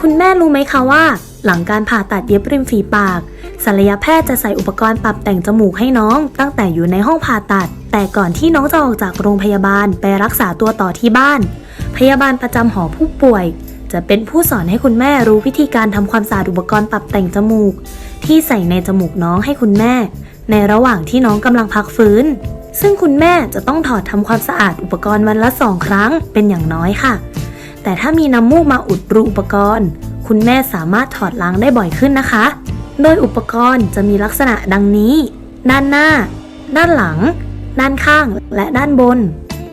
คุณแม่รู้ไหมคะว่า หลังการผ่าตัดเย็บริมฝีปากศัลยแพทย์จะใส่อุปกรณ์ปรับแต่งจมูกให้น้อง ตั้งแต่อยู่ในห้องผ่าตัด แต่ก่อนที่น้องจะออกจากโรงพยาบาลไปรักษาตัวต่อที่บ้าน พยาบาลประจำหอผู้ป่วย จะเป็นผู้สอนให้คุณแม่รู้วิธีการทำความสะอาดอุปกรณ์ปรับแต่งจมูก ที่ใส่ในจมูกน้องให้คุณแม่ ในระหว่างที่น้องกำลังพักฟื้น ซึ่งคุณแม่จะต้องถอดทำความสะอาดอุปกรณ์วันละสองครั้งเป็นอย่างน้อยค่ะ แต่ถ้ามีน้ำมูกมาอุดรูอุปกรณ์ คุณแม่สามารถถอดล้างได้บ่อยขึ้นนะคะ โดยอุปกรณ์จะมีลักษณะดังนี้ ด้านหน้า ด้านหลัง ด้านข้างและด้านบน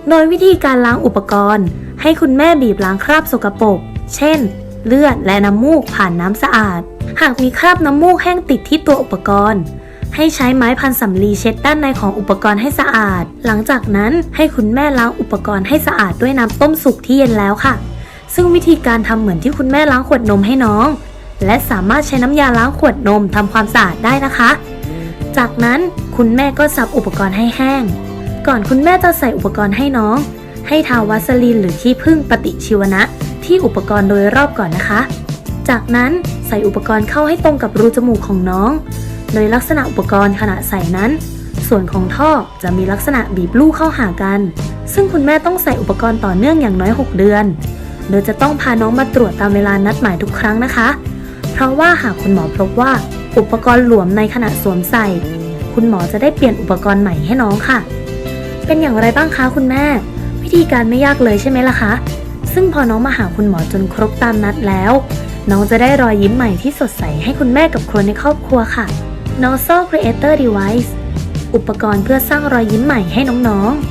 โดยวิธีการล้างอุปกรณ์ ให้คุณแม่บีบล้างคราบสกปรกเช่น เลือดและน้ำมูกผ่านน้ำสะอาด หากมีคราบน้ำมูกแห้งติดที่ตัวอุปกรณ์ ให้ใช้ไม้พันสำลีเช็ดด้านในของอุปกรณ์ให้สะอาด หลังจากนั้นให้คุณแม่ล้างอุปกรณ์ให้สะอาดด้วยน้ำต้มสุกที่เย็นแล้วค่ะ ซึ่งวิธีการทำเหมือนที่คุณแม่ล้างขวดนมให้น้อง และสามารถใช้น้ำยาล้างขวดนมทำความสะอาดได้นะคะ จากนั้นคุณแม่ก็ซับอุปกรณ์ให้แห้ง ก่อนคุณแม่จะใส่อุปกรณ์ให้น้อง ให้ทาวัสลีนหรือที่พึ่งปฏิชีวนะ ที่อุปกรณ์โดยรอบก่อนนะคะ จากนั้นใส่อุปกรณ์เข้าให้ตรงกับรูจมูกของน้อง โดยลักษณะอุปกรณ์ขณะใส่นั้น ส่วนของท่อจะมีลักษณะบีบลูกเข้าหากัน ซึ่งคุณแม่ต้องใส่อุปกรณ์ต่อเนื่องอย่างน้อย 6 เดือน โดยจะต้องพาน้องมาตรวจตามเวลานัดหมายทุกครั้งนะคะ เพราะว่าหากคุณหมอพบว่าอุปกรณ์หลวมในขณะสวมใส่ คุณหมอจะได้เปลี่ยนอุปกรณ์ใหม่ให้น้องค่ะ เป็นอย่างไรบ้างคะคุณแม่ วิธีการไม่ยากเลยใช่ไหมล่ะคะ ซึ่งพอน้องมาหาคุณหมอจนครบตามนัดแล้ว น้องจะได้รอยยิ้มใหม่ที่สดใสให้คุณแม่กับคนในครอบครัวค่ะ n o s o Creator Device อุปกรณ์เพื่อสร้างรอยยิ้มใหม่ให้น้องๆ